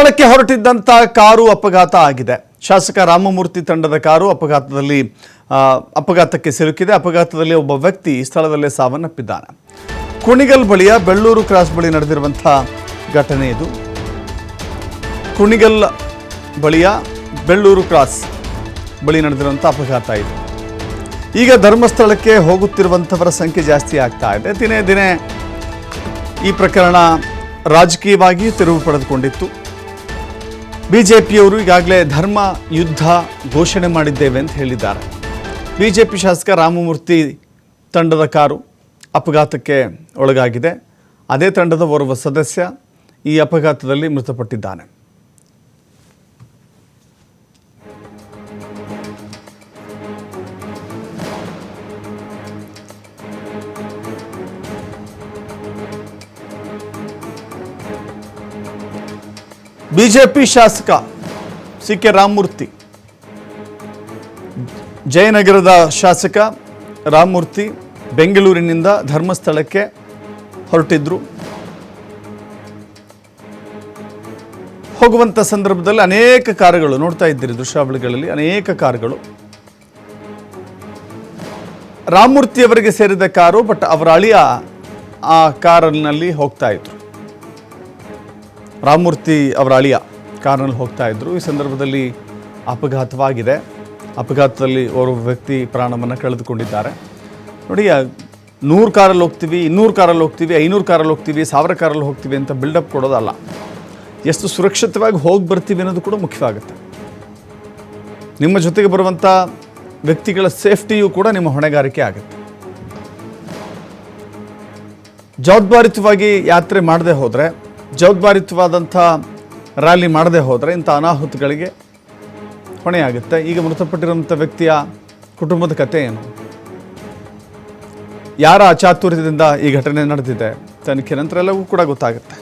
ಧರ್ಮಸ್ಥಳಕ್ಕೆ ಹೊರಟಿದ್ದಂಥ ಕಾರು ಅಪಘಾತ ಆಗಿದೆ. ಶಾಸಕ ರಾಮಮೂರ್ತಿ ತಂಡದ ಕಾರು ಅಪಘಾತದಲ್ಲಿ ಅಪಘಾತಕ್ಕೆ ಸಿಲುಕಿದೆ. ಅಪಘಾತದಲ್ಲಿ ಒಬ್ಬ ವ್ಯಕ್ತಿ ಸ್ಥಳದಲ್ಲೇ ಸಾವನ್ನಪ್ಪಿದ್ದಾನೆ. ಕುಣಿಗಲ್ ಬಳಿಯ ಬೆಳ್ಳೂರು ಕ್ರಾಸ್ ಬಳಿ ನಡೆದಿರುವಂಥ ಘಟನೆ ಇದು. ಕುಣಿಗಲ್ ಬಳಿಯ ಬೆಳ್ಳೂರು ಕ್ರಾಸ್ ಬಳಿ ನಡೆದಿರುವಂಥ ಅಪಘಾತ ಇದು. ಈಗ ಧರ್ಮಸ್ಥಳಕ್ಕೆ ಹೋಗುತ್ತಿರುವಂಥವರ ಸಂಖ್ಯೆ ಜಾಸ್ತಿ ಆಗ್ತಾ ಇದೆ. ದಿನೇ ದಿನೇ ಈ ಪ್ರಕರಣ ರಾಜಕೀಯವಾಗಿ ತಿರುವು ಪಡೆದುಕೊಂಡಿತ್ತು. ಬಿಜೆಪಿಯವರು ಈಗಾಗಲೇ ಧರ್ಮ, ಯುದ್ಧ ಘೋಷಣೆ ಮಾಡಿದ್ದೇವೆ ಅಂತ ಹೇಳಿದ್ದಾರೆ. ಬಿಜೆಪಿ ಶಾಸಕ ರಾಮಮೂರ್ತಿ ತಂಡದ ಕಾರು ಅಪಘಾತಕ್ಕೆ ಒಳಗಾಗಿದೆ. ಅದೇ ತಂಡದ ಓರ್ವ ಸದಸ್ಯ ಈ ಅಪಘಾತದಲ್ಲಿ ಮೃತಪಟ್ಟಿದ್ದಾನೆ. ಬಿಜೆಪಿ ಶಾಸಕ ಸಿ ಕೆ ರಾಮಮೂರ್ತಿ, ಜಯನಗರದ ಶಾಸಕ ರಾಮಮೂರ್ತಿ ಬೆಂಗಳೂರಿನಿಂದ ಧರ್ಮಸ್ಥಳಕ್ಕೆ ಹೊರಟಿದ್ರು. ಹೋಗುವಂಥ ಸಂದರ್ಭದಲ್ಲಿ ಅನೇಕ ಕಾರುಗಳು ನೋಡ್ತಾ ಇದ್ದೀರಿ, ದೃಶ್ಯಾವಳಿಗಳಲ್ಲಿ ಅನೇಕ ಕಾರುಗಳು ರಾಮಮೂರ್ತಿಯವರಿಗೆ ಸೇರಿದ ಕಾರು, ಬಟ್ ಅವರ ಅಳಿಯ ಆ ಕಾರಿನಲ್ಲಿ ಹೋಗ್ತಾ ಇದ್ರು. ರಾಮಮೂರ್ತಿ ಅವರ ಅಳಿಯ ಕಾರ್ನಲ್ಲಿ ಹೋಗ್ತಾ ಇದ್ದರು ಈ ಸಂದರ್ಭದಲ್ಲಿ ಅಪಘಾತವಾಗಿದೆ. ಅಪಘಾತದಲ್ಲಿ ಓರ್ವ ವ್ಯಕ್ತಿ ಪ್ರಾಣವನ್ನು ಕಳೆದುಕೊಂಡಿದ್ದಾರೆ. ನೋಡಿ ನೂರು ಕಾರಲ್ಲಿ ಹೋಗ್ತೀವಿ, ಇನ್ನೂರು ಕಾರಲ್ಲಿ ಹೋಗ್ತೀವಿ, ಐನೂರು ಕಾರಲ್ಲಿ ಹೋಗ್ತೀವಿ, ಸಾವಿರ ಕಾರಲ್ಲಿ ಹೋಗ್ತೀವಿ ಅಂತ ಬಿಲ್ಡಪ್ ಕೊಡೋದಲ್ಲ. ಎಷ್ಟು ಸುರಕ್ಷಿತವಾಗಿ ಹೋಗಿ ಬರ್ತೀವಿ ಅನ್ನೋದು ಕೂಡ ಮುಖ್ಯವಾಗುತ್ತೆ. ನಿಮ್ಮ ಜೊತೆಗೆ ಬರುವಂಥ ವ್ಯಕ್ತಿಗಳ ಸೇಫ್ಟಿಯೂ ಕೂಡ ನಿಮ್ಮ ಹೊಣೆಗಾರಿಕೆ ಆಗುತ್ತೆ. ಜವಾಬ್ದಾರಿತವಾಗಿ ಯಾತ್ರೆ ಮಾಡದೆ ಹೋದರೆ ಜವಾಬ್ದಾರಿತವಾದಂಥ ರ್ಯಾಲಿ ಮಾಡದೆ ಹೋದರೆ ಇಂಥ ಅನಾಹುತಗಳಿಗೆ ಹೊಣೆಯಾಗುತ್ತೆ. ಈಗ ಮೃತಪಟ್ಟಿರುವಂಥ ವ್ಯಕ್ತಿಯ ಕುಟುಂಬದ ಕಥೆ ಏನು? ಯಾರ ಅಚಾತುರ್ಯದಿಂದ ಈ ಘಟನೆ ನಡೆದಿದೆ? ತನಿಖೆ ನಂತರ ಎಲ್ಲವೂ ಕೂಡ ಗೊತ್ತಾಗುತ್ತೆ.